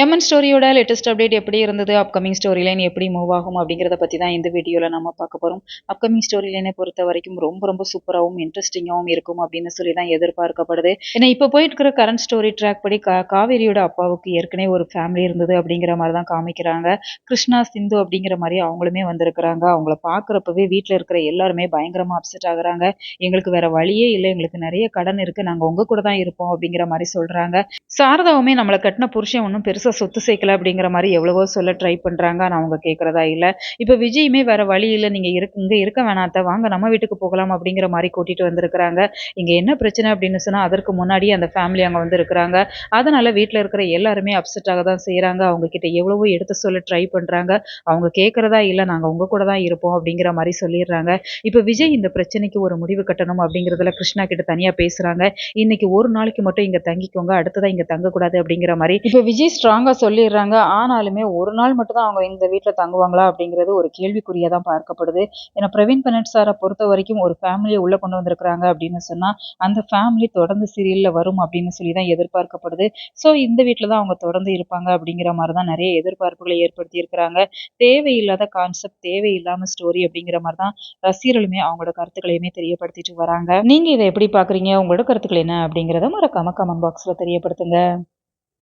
MN ஸ்டோரியோட latest update எப்படி இருந்தது? Upcoming story line எப்படி மூவ் ஆகும்? அப்படிங்கிறத பற்றி தான் இந்த வீடியோவில் நம்ம பார்க்க போகிறோம் அப்கமிங் ஸ்டோரி லைனை பொறுத்த வரைக்கும் ரொம்ப ரொம்ப சூப்பராகவும் இன்ட்ரெஸ்டிங்காகவும் இருக்கும் அப்படின்னு சொல்லி தான் எதிர்பார்க்கப்படுது. ஏன்னா இப்போ போயிட்டு இருக்கிற கரண்ட் ஸ்டோரி ட்ராக் படி கா காவேரியோட அப்பாவுக்கு ஏற்கனவே ஒரு ஃபேமிலி இருந்தது அப்படிங்கிற மாதிரி தான் காமிக்கிறாங்க. கிருஷ்ணா சிந்து அப்படிங்கிற மாதிரி அவங்களுமே வந்திருக்கிறாங்க. அவங்கள பார்க்குறப்பவே வீட்டில் இருக்கிற எல்லாருமே பயங்கரமாக அப்செட் ஆகுறாங்க. எங்களுக்கு வேற வழியே இல்லை. எங்களுக்கு நிறைய கடன் இருக்குது நாங்கள் உங்கள் கூட தான் இருப்போம் அப்படிங்கிற மாதிரி சொல்கிறாங்க சாரதாவுமே நம்மளை கட்டின புருஷன் ஒன்றும் பெருசாக சொத்து சேர்க்கல அப்படிங்கிற மாதிரி எவ்வளவோ சொல்ல ட்ரை பண்ணுறாங்க ஆனால் அவங்க கேட்குறதா இல்லை. இப்போ விஜயுமே வேறு வழி இல்லை. நீங்கள் இருக்கு இங்கே இருக்க வேணாத்த வாங்க நம்ம வீட்டுக்கு போகலாம் அப்படிங்கிற மாதிரி கூட்டிகிட்டு வந்திருக்கிறாங்க. இங்கே என்ன பிரச்சனை அப்படின்னு சொன்னால் அதற்கு முன்னாடி அந்த ஃபேமிலி அங்கே வந்து இருக்கிறாங்க. அதனால் வீட்டில் இருக்கிற எல்லாருமே அப்செட்டாக தான் செய்கிறாங்க அவங்கக்கிட்ட எவ்வளவோ எடுத்து சொல்ல ட்ரை பண்ணுறாங்க அவங்க கேட்குறதா இல்லை. நாங்கள் உங்கள் கூட தான் இருப்போம் அப்படிங்கிற மாதிரி சொல்லிடுறாங்க. இப்போ விஜய் இந்த பிரச்சனைக்கு ஒரு முடிவு கட்டணும் அப்படிங்கிறதுல கிருஷ்ணா கிட்ட தனியாக பேசுகிறாங்க இன்னைக்கு ஒரு நாளைக்கு மட்டும் இங்கே தங்கிக்கோங்க. அடுத்ததான் இங்கே தங்கக்கூடாது அப்படிங்கிற மாதிரி. இப்போ விஜய் ஸ்ட்ராங்காக சொல்லிடுறாங்க. ஆனாலுமே ஒரு நாள் மட்டும்தான் அவங்க இந்த வீட்டில் தங்குவாங்களா அப்படிங்கிறது ஒரு கேள்விக்குறியாக தான் பார்க்கப்படுது. ஏன்னா பிரவீன் பனட் சாரை பொறுத்த வரைக்கும் ஒரு ஃபேமிலியை உள்ளே கொண்டு வந்திருக்கிறாங்க அப்படின்னு சொன்னால் அந்த ஃபேமிலி தொடர்ந்து சீரியலில் வரும் அப்படின்னு சொல்லி தான் எதிர்பார்க்கப்படுது. ஸோ இந்த வீட்டில் தான் அவங்க தொடர்ந்து இருப்பாங்க அப்படிங்கிற மாதிரி தான் நிறைய எதிர்பார்ப்புகளை ஏற்படுத்தி இருக்கிறாங்க. தேவையில்லாத கான்செப்ட் தேவையில்லாமல் ஸ்டோரி அப்படிங்கிற மாதிரி தான் ரசிகர்களுமே அவங்களோட கருத்துக்களையுமே தெரியப்படுத்திட்டு வராங்க. நீங்க இதை எப்படி பாக்குறீங்க உங்களோட கருத்துக்கள் என்ன அப்படிங்கிறத மறக்காம கமெண்ட் பாக்ஸ்ல தெரியப்படுத்துங்க.